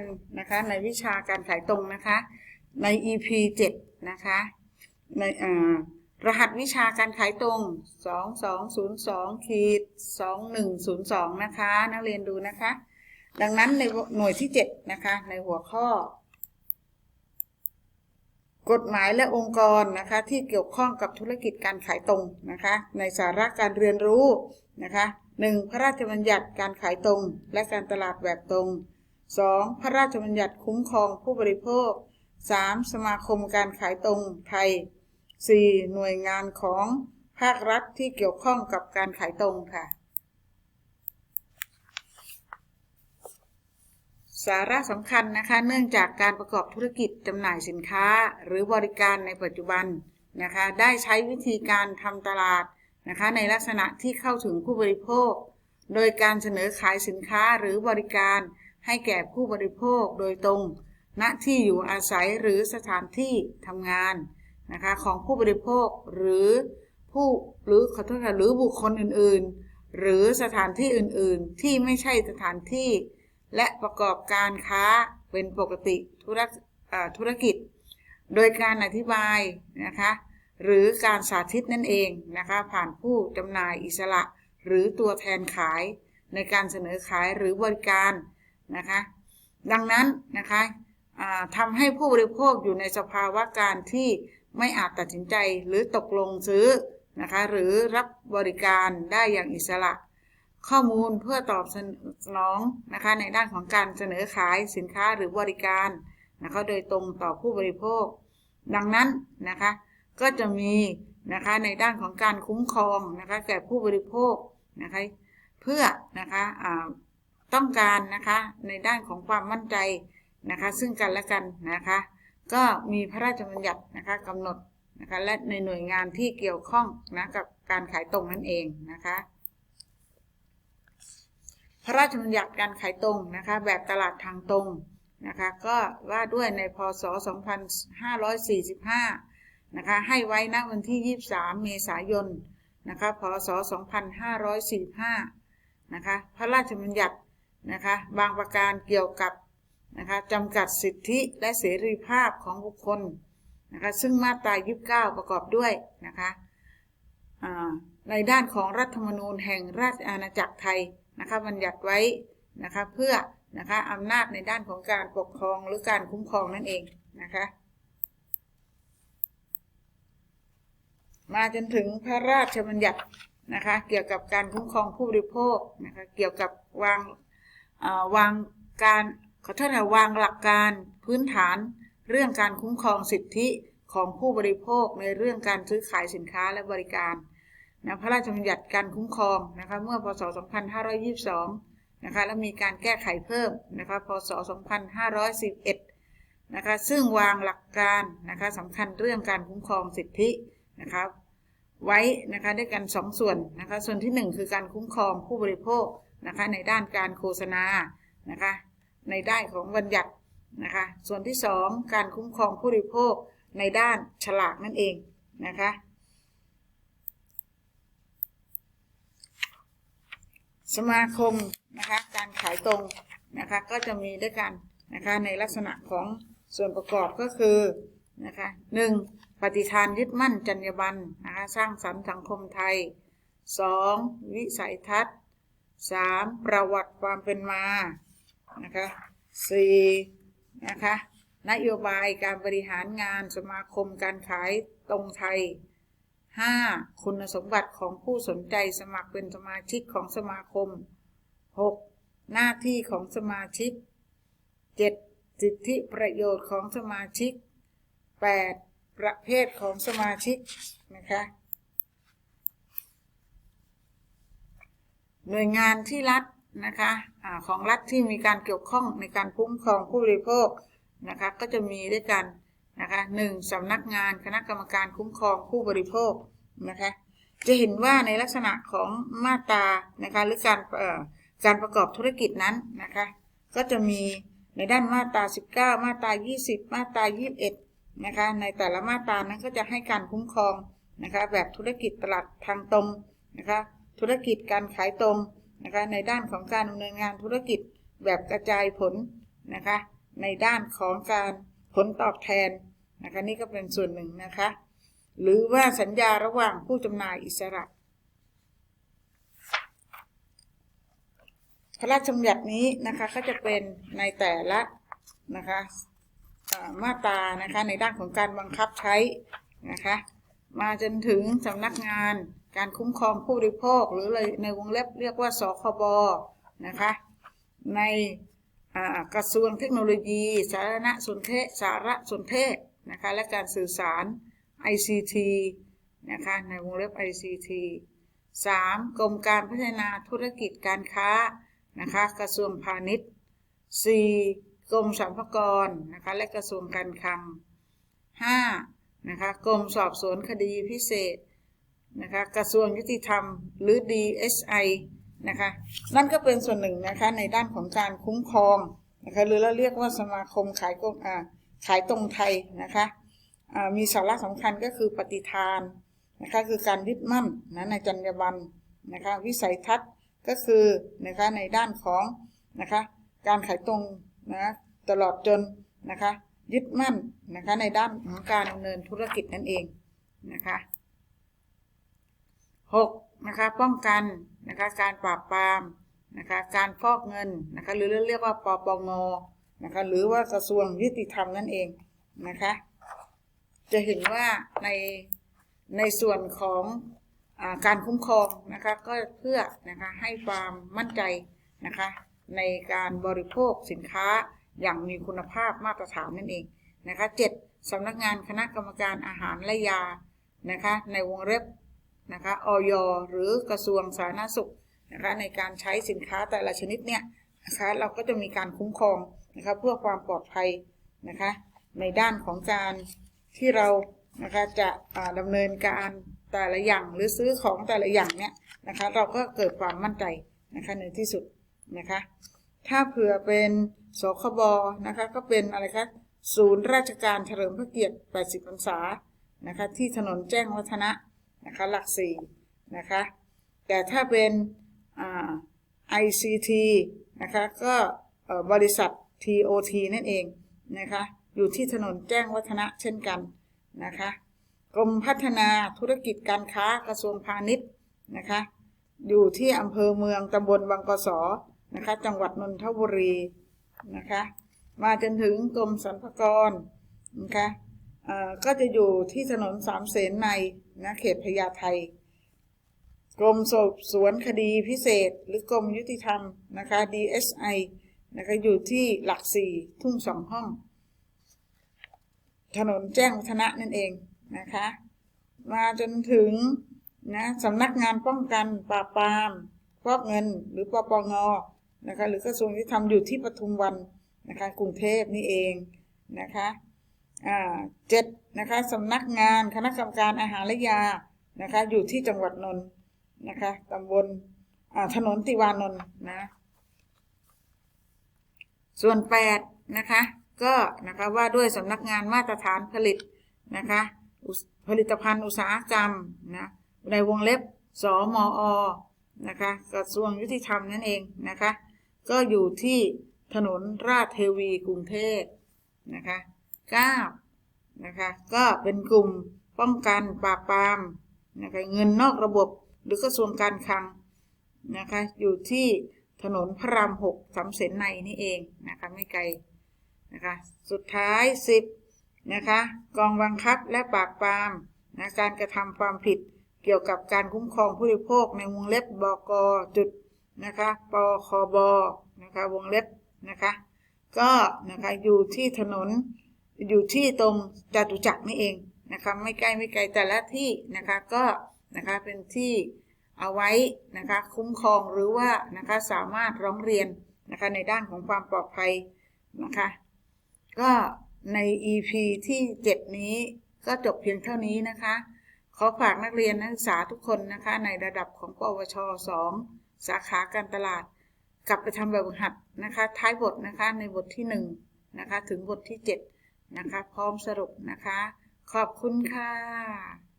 กันนะคะ ในวิชาการขายตรงนะคะ ใน EP 7 นะคะ ในรหัสวิชาการขายตรง 2202ขีด2102 นะคะ นักเรียนดูนะคะ ดังนั้นในหน่วยที่ 7 นะคะ ในหัวข้อ กฎหมายและองค์กรนะคะ ที่เกี่ยวข้องกับธุรกิจการขายตรงนะคะ ในสาระการเรียนรู้นะคะหนึ่งพระราชบัญญัติการขายตรง และการตลาดแบบตรง 2. พระราชบัญญัติคุ้มครองผู้บริโภค 3. สมาคมการขายตรงไทย 4. หน่วยงานของภาครัฐที่เกี่ยวข้องกับการขายตรงค่ะ สาระสำคัญนะคะ เนื่องจากการประกอบธุรกิจจำหน่ายสินค้าหรือบริการในปัจจุบันนะคะ ได้ใช้วิธีการทำตลาดนะคะ ในลักษณะที่เข้าถึงผู้บริโภค โดยการเสนอขายสินค้าหรือบริการ ให้แก่ผู้บริโภคโดยตรง ณ ที่อยู่อาศัยหรือสถานที่ทำงานนะคะของผู้บริโภคหรือผู้หรือขอโทษค่ะหรือบุคคลอื่นๆ หรือสถานที่อื่นๆ ที่ไม่ใช่สถานที่ และประกอบการค้าเป็นปกติธุรธุรกิจ โดยการอธิบายนะคะหรือการสาธิตนั่นเองนะคะผ่านผู้จำหน่ายอิสระ หรือตัวแทนขายในการเสนอขายหรือบริการ นะคะ ดังนั้นนะคะอ่าทำให้ผู้บริโภคอยู่ในสภาวะการที่ไม่อาจตัดสินใจหรือตกลงซื้อนะคะหรือรับบริการได้อย่างอิสระ ข้อมูลเพื่อตอบสนองนะคะในด้านของการเสนอขายสินค้าหรือบริการนะคะโดยตรงต่อผู้บริโภค ดังนั้นนะคะก็จะมีนะคะในด้านของการคุ้มครองนะคะแก่ผู้บริโภคนะคะเพื่อนะคะอ่า ต้องการนะคะในด้านของความมั่นใจนะคะ ซึ่งกันและกันนะคะ ก็มีพระราชบัญญัตินะคะกำหนดนะคะและในหน่วยงานที่เกี่ยวข้องนะกับการขายตรงนั่นเองนะคะ พระราชบัญญัติการขายตรงนะคะแบบตลาดทางตรงนะคะก็ว่าด้วยในพศ 2545 นะคะให้ไว้ณวันที่ 23 เมษายนนะคะพศ 2545 นะคะพระราชบัญญัติ นะคะบางประการเกี่ยวกับนะคะจำกัดสิทธิและเสรีภาพของบุคคลนะคะซึ่งมาตรา 29 ประกอบด้วยนะคะในด้านของรัฐธรรมนูญแห่งราชอาณาจักรไทยนะคะบัญญัติไว้นะคะเพื่อนะคะอำนาจในด้านของการปกครองหรือการคุ้มครองนั่นเองนะคะมาจนถึงพระราชบัญญัตินะคะเกี่ยวกับการคุ้มครองผู้บริโภคนะคะเกี่ยวกับวาง วางการขอโทษนะวางหลักการพื้นฐาน เรื่องการคุ้มครองสิทธิของผู้บริโภคในเรื่องการซื้อขายสินค้าและบริการนะพระราชบัญญัติการคุ้มครองนะคะเมื่อพศ 2522 นะคะและมีการแก้ไขเพิ่มนะคะพศ 2511 นะคะซึ่งวางหลักการนะคะสำคัญเรื่องการคุ้มครองสิทธินะคะไว้นะคะด้วยกัน 2สส่วนนะคะส่วนที่ 1 คือการคุ้มครองผู้บริโภค นะคะในด้านการโฆษณานะคะในด้านของบัญญัตินะคะส่วนที่ 2 การคุ้มครองผู้บริโภคในด้านฉลากนั่นเองนะคะสมาคมนะคะการขายตรงนะคะก็จะมีด้วยกันนะคะในลักษณะของส่วนประกอบก็คือนะคะหนึ่งปฏิทานยึดมั่นจรรยาบรรณนะคะสร้างสรรค์สังคมไทย 2. วิสัยทัศน์ 3. ประวัติความเป็นมานะคะสี่นะคะนโยบายการบริหารงานสมาคมการขายตรงไทย 5. คุณสมบัติของผู้สนใจสมัครเป็นสมาชิกของสมาคม 6. หน้าที่ของสมาชิก 7. สิทธิประโยชน์ของสมาชิก 8. ประเภทของสมาชิกนะคะ หน่วยงานที่รัฐนะคะอของรัฐที่มีการเกี่ยวข้องในการคุ้มครองผู้บริโภคนะคะก็จะมีด้วยกันนะคะหนึ่งสำนักงานคณะกรรมการคุ้มครองผู้บริโภคนะคะจะเห็นว่าในลักษณะของมาตรานะคะหรือการการประกอบธุรกิจนั้นนะคะก็จะมีในด้านมาตรา 19 มาตรา 20 มาตรา 21 นะคะ ในแต่ละมาตรานั้นก็จะให้การคุ้มครองนะคะแบบธุรกิจตลาดทางตรงนะคะ ธุรกิจการขายตรงนะคะในด้านของการดำเนินงานธุรกิจแบบกระจายผลนะคะในด้านของการผลตอบแทนนะคะนี่ก็เป็นส่วนหนึ่งนะคะ หรือว่าสัญญาระหว่างผู้จำหน่ายอิสระ พระราชบัญญัตินี้นะคะก็จะเป็นในแต่ละนะคะมาตรานะคะในด้านของการบังคับใช้นะคะมาจนถึงสำนักงาน การคุ้มครองผู้บริโภค หรือเลยในวงเล็บเรียกว่าสคบนะคะ ในกระทรวงเทคโนโลยี สารณสนเทศสารสนเทศนะคะและการสื่อสาร ICT นะคะในวงเล็บ ICT 3. กรมการพัฒนาธุรกิจการค้านะคะกระทรวงพาณิชย์ 4. กรมสรรพากรนะคะและกระทรวงการคลัง 5. นะคะกรมสอบสวนคดีพิเศษ นะคะกระทรวงยุติธรรมหรือ DSI นะคะนั่นก็เป็นส่วนหนึ่งนะคะในด้านของการคุ้มครองนะคะหรือเราเรียกว่าสมาคมขายกงขายตรงไทยนะคะมีสาระสำคัญก็คือปฏิทานนะคะคือการยึดมั่นนะในจรรยาบรรณนะคะวิสัยทัศน์ก็คือนะคะในด้านของนะคะการขายตรงนะตลอดจนนะคะยึดมั่นนะคะในด้านของการดำเนินธุรกิจนั่นเองนะคะ 6. นะคะป้องกันนะคะการปราบปรามนะคะการฟอกเงินนะคะหรือเรียกว่าปปงนะคะหรือว่ากระทรวงยุติธรรมนั่นเองนะคะจะเห็นว่าในในส่วนของอการคุ้มครองนะคะก็เพื่อนะคะให้ความมั่นใจนะคะในการบริโภคสินค้าอย่างมีคุณภาพมาตรฐานนั่นเองนะคะเจ็ดสำนักงานคณะกรรมการอาหารและยานะคะในวงเล็บ นะคะออยหรือกระทรวงสาธารณสุขนะคะในการใช้สินค้าแต่ละชนิดเนี่ยนะคะเราก็จะมีการคุ้มครองนะคะเพื่อความปลอดภัยนะคะในด้านของการที่เรานะคะจะอ่าดำเนินการแต่ละอย่างหรือซื้อของแต่ละอย่างเนี่ยนะคะเราก็เกิดความมั่นใจนะคะในที่สุดนะคะถ้าเผื่อเป็นสคบนะคะก็เป็นอะไรคะศูนย์ราชการเฉลิมพระเกียรติ 80 พรรษานะคะที่ถนนแจ้งวัฒนะ นะคะหลักสี่นะคะแต่ถ้าเป็น ICT นะคะก็บริษัท TOT นั่นเองนะคะอยู่ที่ถนนแจ้งวัฒนะเช่นกันนะคะกรมพัฒนาธุรกิจการค้ากระทรวงพาณิชย์นะคะอยู่ที่อำเภอเมืองตำบลบางกสนะคะจังหวัดนนทบุรีนะคะมาจนถึงกรมสรรพากรนะคะ ก็จะอยู่ที่ถนนสามเสนในนะเขตพญาไทกรมสอบสวนคดีพิเศษ หรือกรมยุติธรรมนะคะ DSI นะคะอยู่ที่หลักสี่ทุ่งสองห้อง ถนนแจ้งวัฒนะนั่นเองนะคะ มาจนถึงนะสำนักงานป้องกันปราบปรามฟอกเงินหรือปปงนะคะหรือกระทรวงยุติธรรมอยู่ที่ปทุมวันนะคะกรุงเทพนี่เองนะคะ เจ็ดนะคะสำนักงานคณะกรรมการอาหารและยานะคะอยู่ที่จังหวัดนนท์นะคะตำบลอ่าถนนติวานนท์นะส่วนแปดนะคะก็นะคะว่าด้วยสำนักงานมาตรฐานผลิตนะคะผลิตภัณฑ์อุตสาหกรรมนะในวงเล็บสมอนะคะกระทรวงยุติธรรมนั่นเองนะคะก็อยู่ที่ถนนราชเทวีกรุงเทพนะคะ 9นะคะก็เป็นกลุ่มป้องกันปราบปรามนะคะเงินนอกระบบหรือกระทรวงการคลังนะคะอยู่ที่ถนนพระราม6สำเสนในนี่เองนะคะไม่ไกลนะคะสุดท้าย 10นะคะกองบังคับและปราบปรามนะการกระทำความผิดเกี่ยวกับการคุ้มครองผู้บริโภคในวงเล็บบกจุดนะคะปคบนะคะวงเล็บนะคะก็นะคะอยู่ที่ถนน อยู่ที่ตรงจตุจักรนี่เองนะคะไม่ใกล้ไม่ไกลแต่ละที่นะคะก็นะคะเป็นที่เอาไว้นะคะคุ้มครองหรือว่านะคะสามารถร้องเรียนนะคะในด้านของความปลอดภัยนะคะก็ใน EP ที่ 7 นี้ก็จบเพียงเท่านี้นะคะ ขอฝากนักเรียนนักศึกษาทุกคนนะคะในระดับของปวช 2 สาขาการตลาด กลับไปทำแบบหัดนะคะ ท้ายบทนะคะในบทที่ 1 นะคะ ถึงบทที่ 7 นะคะ พร้อมสรุปนะคะ ขอบคุณค่ะ